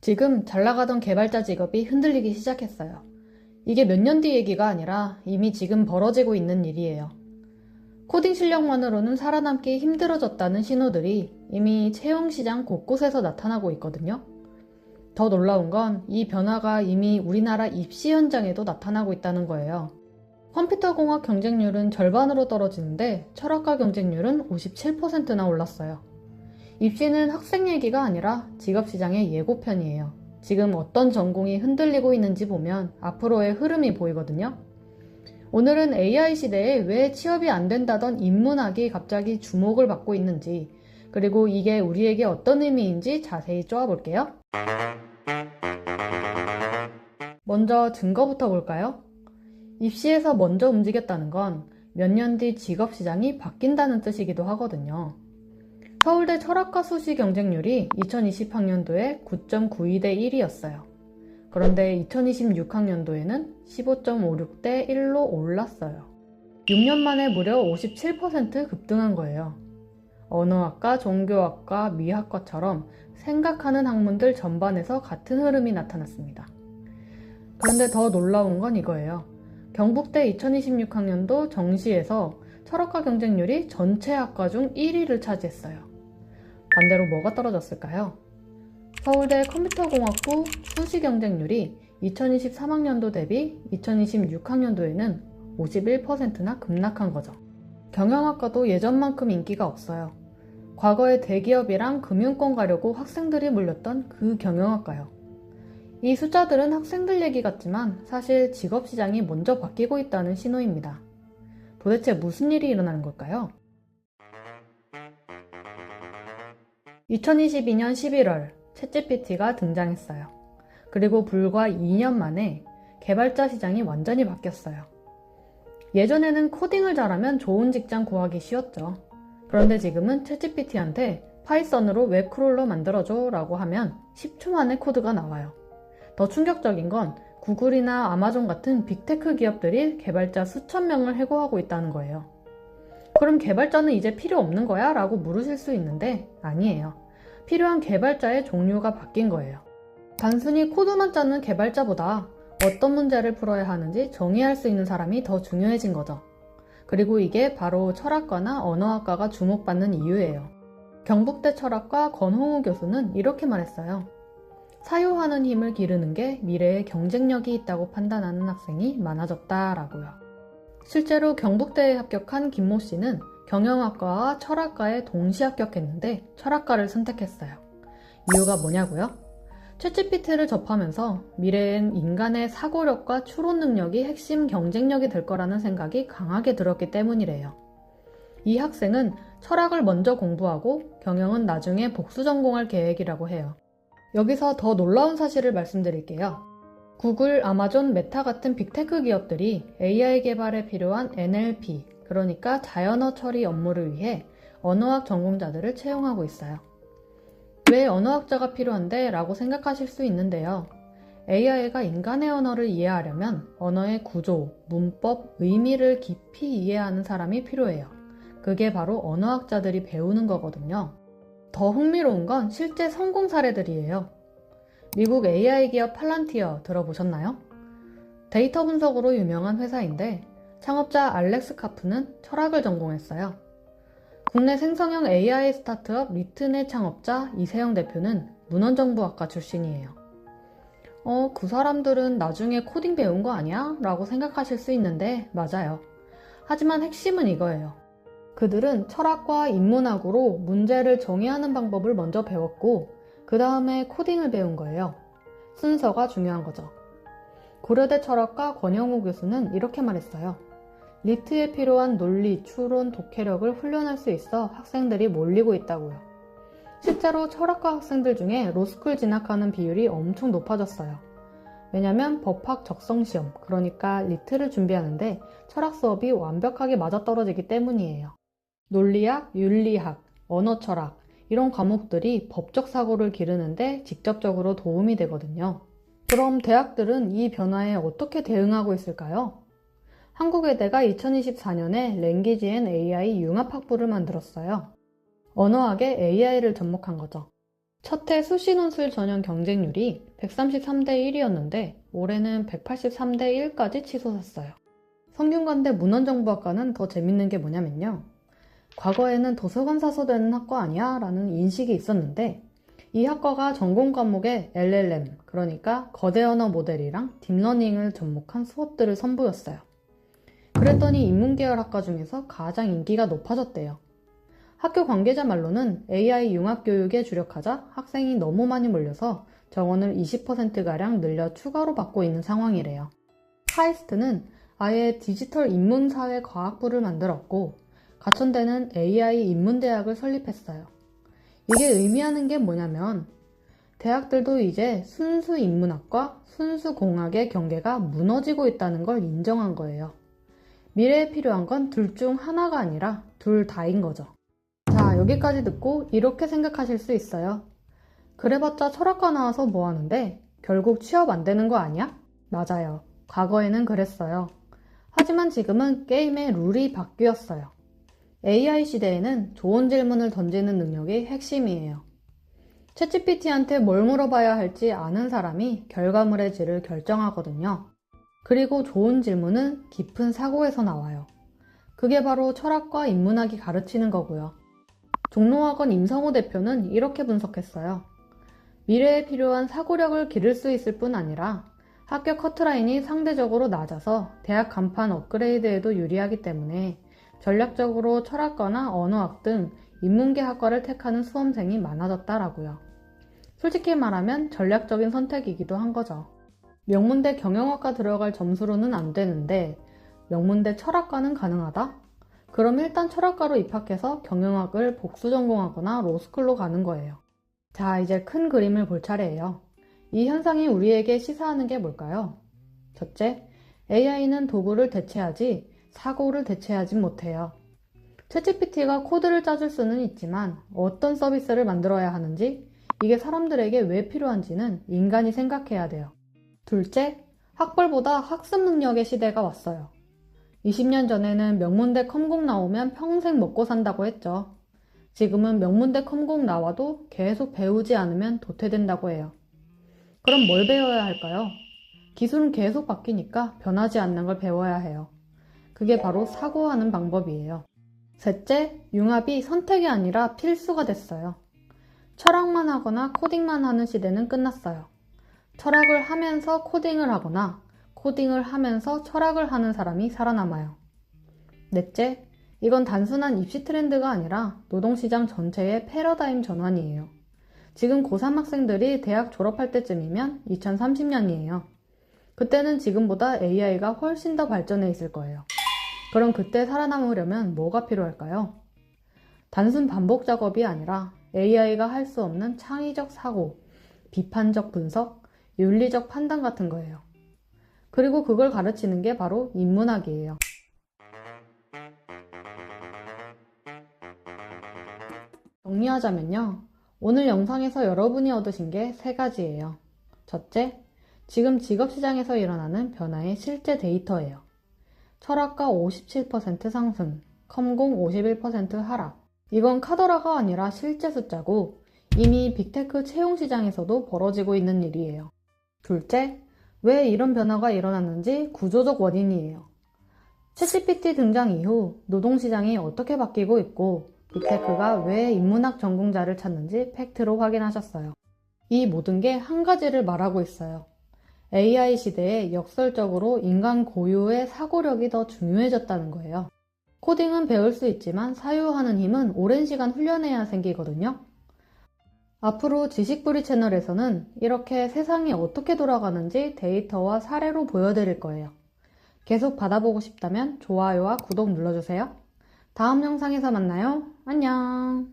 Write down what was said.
지금 잘 나가던 개발자 직업이 흔들리기 시작했어요. 이게 몇 년 뒤 얘기가 아니라 이미 지금 벌어지고 있는 일이에요. 코딩 실력만으로는 살아남기 힘들어졌다는 신호들이 이미 채용시장 곳곳에서 나타나고 있거든요. 더 놀라운 건 이 변화가 이미 우리나라 입시 현장에도 나타나고 있다는 거예요. 컴퓨터 공학 경쟁률은 절반으로 떨어지는데 철학과 경쟁률은 57%나 올랐어요. 입시는 학생 얘기가 아니라 직업시장의 예고편이에요. 지금 어떤 전공이 흔들리고 있는지 보면 앞으로의 흐름이 보이거든요. 오늘은 AI 시대에 왜 취업이 안 된다던 인문학이 갑자기 주목을 받고 있는지, 그리고 이게 우리에게 어떤 의미인지 자세히 쪼아볼게요. 먼저 증거부터 볼까요? 입시에서 먼저 움직였다는 건 몇 년 뒤 직업 시장이 바뀐다는 뜻이기도 하거든요. 서울대 철학과 수시 경쟁률이 2020학년도에 9.92대 1이었어요. 그런데 2026학년도에는 15.56대 1로 올랐어요. 6년 만에 무려 57% 급등한 거예요. 언어학과, 종교학과, 미학과처럼 생각하는 학문들 전반에서 같은 흐름이 나타났습니다. 그런데 더 놀라운 건 이거예요. 경북대 2026학년도 정시에서 철학과 경쟁률이 전체 학과 중 1위를 차지했어요. 반대로 뭐가 떨어졌을까요? 서울대 컴퓨터공학부 수시 경쟁률이 2023학년도 대비 2026학년도에는 51%나 급락한 거죠. 경영학과도 예전만큼 인기가 없어요. 과거에 대기업이랑 금융권 가려고 학생들이 몰렸던 그 경영학과요. 이 숫자들은 학생들 얘기 같지만 사실 직업시장이 먼저 바뀌고 있다는 신호입니다. 도대체 무슨 일이 일어나는 걸까요? 2022년 11월 챗GPT가 등장했어요. 그리고 불과 2년 만에 개발자 시장이 완전히 바뀌었어요. 예전에는 코딩을 잘하면 좋은 직장 구하기 쉬웠죠. 그런데 지금은 챗GPT한테 파이썬으로 웹크롤러 만들어줘 라고 하면 10초 만에 코드가 나와요. 더 충격적인 건 구글이나 아마존 같은 빅테크 기업들이 개발자 수천 명을 해고하고 있다는 거예요. 그럼 개발자는 이제 필요 없는 거야? 라고 물으실 수 있는데 아니에요. 필요한 개발자의 종류가 바뀐 거예요. 단순히 코드만 짜는 개발자보다 어떤 문제를 풀어야 하는지 정의할 수 있는 사람이 더 중요해진 거죠. 그리고 이게 바로 철학과나 언어학과가 주목받는 이유예요. 경북대 철학과 권홍우 교수는 이렇게 말했어요. 사유하는 힘을 기르는 게 미래에 경쟁력이 있다고 판단하는 학생이 많아졌다라고요. 실제로 경북대에 합격한 김모 씨는 경영학과와 철학과에 동시 합격했는데 철학과를 선택했어요. 이유가 뭐냐고요? 챗GPT를 접하면서 미래엔 인간의 사고력과 추론 능력이 핵심 경쟁력이 될 거라는 생각이 강하게 들었기 때문이래요. 이 학생은 철학을 먼저 공부하고 경영은 나중에 복수 전공할 계획이라고 해요. 여기서 더 놀라운 사실을 말씀드릴게요. 구글, 아마존, 메타 같은 빅테크 기업들이 AI 개발에 필요한 NLP, 그러니까 자연어 처리 업무를 위해 언어학 전공자들을 채용하고 있어요. 왜 언어학자가 필요한데? 라고 생각하실 수 있는데요. AI가 인간의 언어를 이해하려면 언어의 구조, 문법, 의미를 깊이 이해하는 사람이 필요해요. 그게 바로 언어학자들이 배우는 거거든요. 더 흥미로운 건 실제 성공 사례들이에요. 미국 AI 기업 팔란티어 들어보셨나요? 데이터 분석으로 유명한 회사인데 창업자 알렉스 카프는 철학을 전공했어요. 국내 생성형 AI 스타트업 리튼의 창업자 이세영 대표는 문헌정보학과 출신이에요. 어, 그 사람들은 나중에 코딩 배운 거 아니야? 라고 생각하실 수 있는데 맞아요. 하지만 핵심은 이거예요. 그들은 철학과 인문학으로 문제를 정의하는 방법을 먼저 배웠고, 그 다음에 코딩을 배운 거예요. 순서가 중요한 거죠. 고려대 철학과 권영우 교수는 이렇게 말했어요. 리트에 필요한 논리, 추론, 독해력을 훈련할 수 있어 학생들이 몰리고 있다고요. 실제로 철학과 학생들 중에 로스쿨 진학하는 비율이 엄청 높아졌어요. 왜냐면 법학 적성 시험, 그러니까 리트를 준비하는데 철학 수업이 완벽하게 맞아떨어지기 때문이에요. 논리학, 윤리학, 언어 철학, 이런 과목들이 법적 사고를 기르는데 직접적으로 도움이 되거든요. 그럼 대학들은 이 변화에 어떻게 대응하고 있을까요? 한국외대가 2024년에 랭귀지 앤 AI 융합학부를 만들었어요. 언어학에 AI를 접목한 거죠. 첫해 수시 논술 전형 경쟁률이 133대 1이었는데 올해는 183대 1까지 치솟았어요. 성균관대 문헌정보학과는 더 재밌는 게 뭐냐면요. 과거에는 도서관 사서 되는 학과 아니야? 라는 인식이 있었는데 이 학과가 전공 과목에 LLM, 그러니까 거대 언어 모델이랑 딥러닝을 접목한 수업들을 선보였어요. 그랬더니 인문계열 학과 중에서 가장 인기가 높아졌대요. 학교 관계자 말로는 AI 융합 교육에 주력하자 학생이 너무 많이 몰려서 정원을 20%가량 늘려 추가로 받고 있는 상황이래요. 카이스트는 아예 디지털 인문사회 과학부를 만들었고 가천대는 AI 인문대학을 설립했어요. 이게 의미하는 게 뭐냐면 대학들도 이제 순수 인문학과 순수 공학의 경계가 무너지고 있다는 걸 인정한 거예요. 미래에 필요한 건 둘 중 하나가 아니라 둘 다인 거죠. 자, 여기까지 듣고 이렇게 생각하실 수 있어요. 그래봤자 철학과 나와서 뭐 하는데 결국 취업 안 되는 거 아니야? 맞아요. 과거에는 그랬어요. 하지만 지금은 게임의 룰이 바뀌었어요. AI 시대에는 좋은 질문을 던지는 능력이 핵심이에요. 챗GPT한테 뭘 물어봐야 할지 아는 사람이 결과물의 질을 결정하거든요. 그리고 좋은 질문은 깊은 사고에서 나와요. 그게 바로 철학과 인문학이 가르치는 거고요. 종로학원 임성호 대표는 이렇게 분석했어요. 미래에 필요한 사고력을 기를 수 있을 뿐 아니라 학교 커트라인이 상대적으로 낮아서 대학 간판 업그레이드에도 유리하기 때문에 전략적으로 철학과나 언어학 등 인문계 학과를 택하는 수험생이 많아졌다라고요. 솔직히 말하면 전략적인 선택이기도 한 거죠. 명문대 경영학과 들어갈 점수로는 안 되는데 명문대 철학과는 가능하다? 그럼 일단 철학과로 입학해서 경영학을 복수 전공하거나 로스쿨로 가는 거예요. 자, 이제 큰 그림을 볼 차례예요. 이 현상이 우리에게 시사하는 게 뭘까요? 첫째, AI는 도구를 대체하지 사고를 대체하지 못해요. 챗GPT가 코드를 짜줄 수는 있지만 어떤 서비스를 만들어야 하는지 이게 사람들에게 왜 필요한지는 인간이 생각해야 돼요. 둘째, 학벌보다 학습 능력의 시대가 왔어요. 20년 전에는 명문대 컴공 나오면 평생 먹고 산다고 했죠. 지금은 명문대 컴공 나와도 계속 배우지 않으면 도태된다고 해요. 그럼 뭘 배워야 할까요? 기술은 계속 바뀌니까 변하지 않는 걸 배워야 해요. 그게 바로 사고하는 방법이에요. 셋째, 융합이 선택이 아니라 필수가 됐어요. 철학만 하거나 코딩만 하는 시대는 끝났어요. 철학을 하면서 코딩을 하거나 코딩을 하면서 철학을 하는 사람이 살아남아요. 넷째, 이건 단순한 입시 트렌드가 아니라 노동시장 전체의 패러다임 전환이에요. 지금 고3 학생들이 대학 졸업할 때쯤이면 2030년이에요. 그때는 지금보다 AI가 훨씬 더 발전해 있을 거예요. 그럼 그때 살아남으려면 뭐가 필요할까요? 단순 반복 작업이 아니라 AI가 할 수 없는 창의적 사고, 비판적 분석, 윤리적 판단 같은 거예요. 그리고 그걸 가르치는 게 바로 인문학이에요. 정리하자면요. 오늘 영상에서 여러분이 얻으신 게 세 가지예요. 첫째, 지금 직업시장에서 일어나는 변화의 실제 데이터예요. 철학과 57% 상승, 컴공 51% 하락. 이건 카더라가 아니라 실제 숫자고 이미 빅테크 채용 시장에서도 벌어지고 있는 일이에요. 둘째, 왜 이런 변화가 일어났는지 구조적 원인이에요. 챗GPT 등장 이후 노동시장이 어떻게 바뀌고 있고 빅테크가 왜 인문학 전공자를 찾는지 팩트로 확인하셨어요. 이 모든 게 한 가지를 말하고 있어요. AI 시대에 역설적으로 인간 고유의 사고력이 더 중요해졌다는 거예요. 코딩은 배울 수 있지만 사유하는 힘은 오랜 시간 훈련해야 생기거든요. 앞으로 지식부리 채널에서는 이렇게 세상이 어떻게 돌아가는지 데이터와 사례로 보여드릴 거예요. 계속 받아보고 싶다면 좋아요와 구독 눌러주세요. 다음 영상에서 만나요. 안녕.